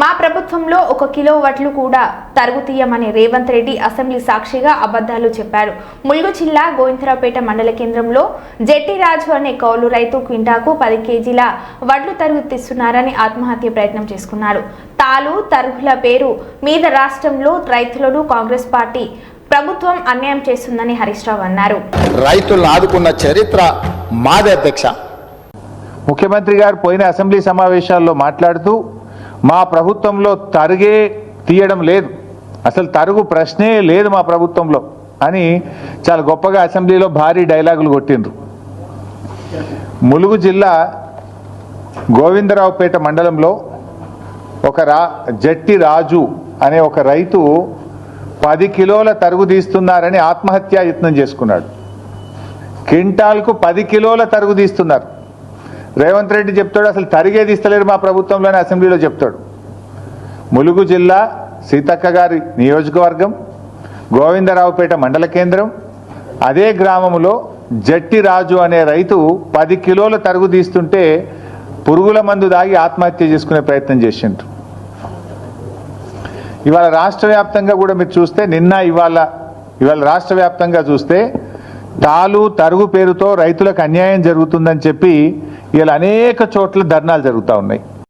మా ప్రభుత్వంలో ఒక కిలో వడ్లు కూడా తరుగు తీయమని రేవంత్ రెడ్డి అసెంబ్లీ సాక్షిగా అబద్ధాలు చెప్పారు. ములుగు జిల్లా గోవిందరావుపేట మండల కేంద్రంలో జెట్టి రాజు అనే కౌలు రైతు క్వింటాకు పది కేజీల వడ్లు తరుగు తీస్తున్నారని ఆత్మహత్య ప్రయత్నం చేసుకున్నాడు తాలు తరుగుల పేరు మీద రాష్ట్రంలో రైతులను కాంగ్రెస్ పార్టీ ప్రభుత్వం అన్యాయం చేస్తుందని హరీష్ రావు అన్నారు. రైతులను ఆదుకున్న చరిత్ర మాదే అధ్యక్ష. ముఖ్యమంత్రి గారు పోయిన అసెంబ్లీ సమావేశాల్లో మాట్లాడుతూ మా ప్రభుత్వంలో తరిగే తీయడం లేదు. అసలు తరుగు ప్రశ్నే లేదు మా ప్రభుత్వంలో అని చాలా గొప్పగా అసెంబ్లీలో భారీ డైలాగులు కొట్టిండ్రు. ములుగు జిల్లా గోవిందరావుపేట మండలంలో ఒక రా జట్టి రాజు అనే ఒక రైతు పది కిలోల తరుగు తీస్తున్నారని ఆత్మహత్యా యత్నం చేసుకున్నాడు. క్వింటాల్కు పది కిలోల తరుగు తీస్తున్నారు. రేవంత్ రెడ్డి చెప్తాడు అసలు తరిగేది ఇస్తలేరు మా ప్రభుత్వంలోనే అసెంబ్లీలో చెప్తాడు. ములుగు జిల్లా సీతక్క గారి నియోజకవర్గం గోవిందరావుపేట మండల కేంద్రం అదే గ్రామంలో జట్టి రాజు అనే రైతు పది కిలోల తరుగు తీస్తుంటే పురుగుల మందు దాగి ఆత్మహత్య చేసుకునే ప్రయత్నం చేసిండ్రు. ఇవాళ రాష్ట్ర వ్యాప్తంగా కూడా మీరు చూస్తే నిన్న ఇవాళ ఇవాళ రాష్ట్ర వ్యాప్తంగా చూస్తే తాలు తరుగు పేరుతో రైతులకు అన్యాయం జరుగుతుందని చెప్పి ఇలా అనేక చోట్ల ధర్నాలు జరుగుతూ ఉన్నాయి.